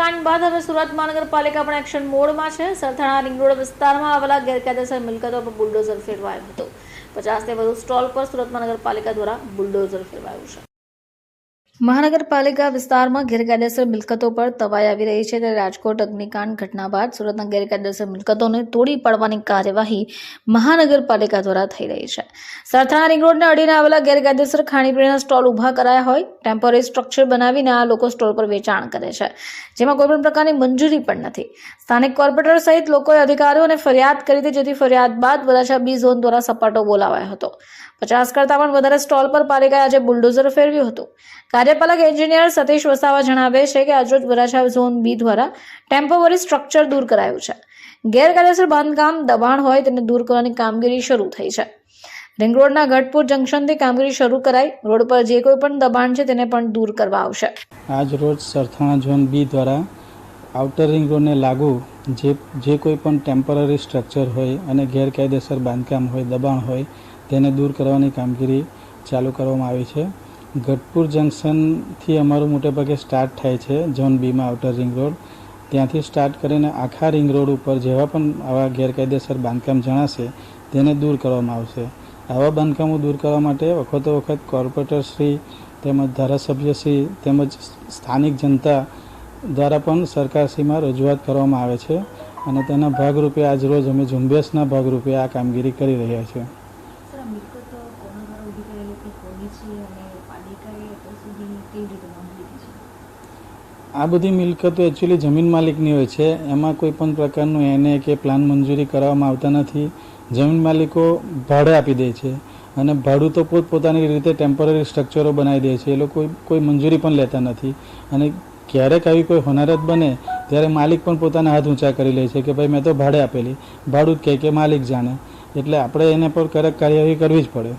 અગ્નિકાંડ બાદ હવે સુરત મહાનગરપાલિકા પણ એક્શન મોડમાં છે. સરથાણા રિંગ રોડ વિસ્તારમાં આવેલા ગેરકાયદેસર મિલકતો પર બુલડોઝર ફેરવાયો હતો. પચાસથી વધુ સ્ટોલ પર સુરત મહાનગરપાલિકા દ્વારા બુલડોઝર ફેરવાયું છે. મહાનગરપાલિકા વિસ્તારમાં ગેરકાયદેસર મિલકતો પર તવાઈ આવી રહી છે ત્યારે રાજકોટ અગ્નિકાંડ ઘટના બાદ સુરતના ગેરકાયદેસર મિલકતોને તોડી પાડવાની કાર્યવાહી મહાનગરપાલિકા દ્વારા થઈ રહી છે. સરથાણા રિંગ રોડને અડીને આવેલા ગેરકાયદેસર ખાણીપીણીના સ્ટોલ ઊભા કરાયા હોય, ટેમ્પરરી સ્ટ્રક્ચર બનાવીને આ લોકો સ્ટોલ પર વેચાણ કરે છે, જેમાં કોઈપણ પ્રકારની મંજૂરી પણ નથી. સ્થાનિક કોર્પોરેટર સહિત લોકોએ અધિકારીઓને ફરિયાદ કરી હતી, જેથી ફરિયાદ બાદ વરાછા બી ઝોન દ્વારા સપાટો બોલાવાયો હતો. પચાસ કરતાં પણ વધારે સ્ટોલ પર પાલિકાએ આજે બુલડોઝર ફેરવ્યું હતું. કાર્યપાલક એન્જિનિયર સતીશ વસાવા જણાવે છે કે આજરોજ વરાછા ઝોન બી દ્વારા ટેમ્પોરરી સ્ટ્રક્ચર દૂર કરાયું છે. ગેરકાયદેસર બાંધકામ દબાણ હોય તેને દૂર કરવાની કામગીરી શરૂ થઈ છે. રિંગ રોડના ગઢપુર જંકશનથી કામગીરી શરૂ કરાઈ. રોડ પર જે કોઈ પણ દબાણ છે તેને પણ દૂર કરવા આવશે. આજ રોજ સરથાણા ઝોન બી દ્વારા આઉટર રિંગ રોડને લાગુ જે જે કોઈ પણ ટેમ્પરરી સ્ટ્રક્ચર હોય અને ગેરકાયદેસર બાંધકામ હોય, દબાણ હોય, તેને દૂર કરવાની કામગીરી ચાલુ કરવામાં આવી છે. ગઢપુર જંકશનથી અમારું મોટેભાગે સ્ટાર્ટ થાય છે ઝોન બીમાં આઉટર રિંગ રોડ. ત્યાંથી સ્ટાર્ટ કરીને આખા રિંગ રોડ ઉપર જેવા પણ આવા ગેરકાયદેસર બાંધકામ જણાશે, તેને દૂર કરવામાં આવશે. આવા બાંધકામો દૂર કરવા માટે વખતો વખત કોર્પોરેટર શ્રી તેમજ ધારાસભ્યશ્રી તેમજ સ્થાનિક જનતા દ્વારા પણ સરકારશ્રીમાં રજૂઆત કરવામાં આવે છે અને તેના ભાગરૂપે આજ રોજ અમે ઝુંબેશના ભાગરૂપે આ કામગીરી કરી રહ્યા છીએ. કરેલી હતી કોની છે અને પાલિકાએ અત્યાર સુધી કઈ રીતે નોંધી લીધી છે? આ બધી મિલકતો એકચ્યુઅલી જમીન માલિકની હોય છે. એમાં કોઈ પણ પ્રકારનું એને કે પ્લાન મંજૂરી કરાવવામાં આવતા નથી. જમીન માલિકો ભાડે આપી દે છે અને ભાડું તો પોતપોતાની રીતે ટેમ્પરરી સ્ટ્રક્ચરો બનાવી દે છે. એ લોકો કોઈ મંજૂરી પણ લેતા નથી. અને ક્યારેક આવી કોઈ હોનારત બને ત્યારે માલિક પણ પોતાના હાથ ઊંચા કરી લે છે કે ભાઈ મેં તો ભાડે આપેલી. ભાડું જ કહે કે માલિક જાણે. એટલે આપણે એને પર કડક કાર્યવાહી કરવી જ પડે.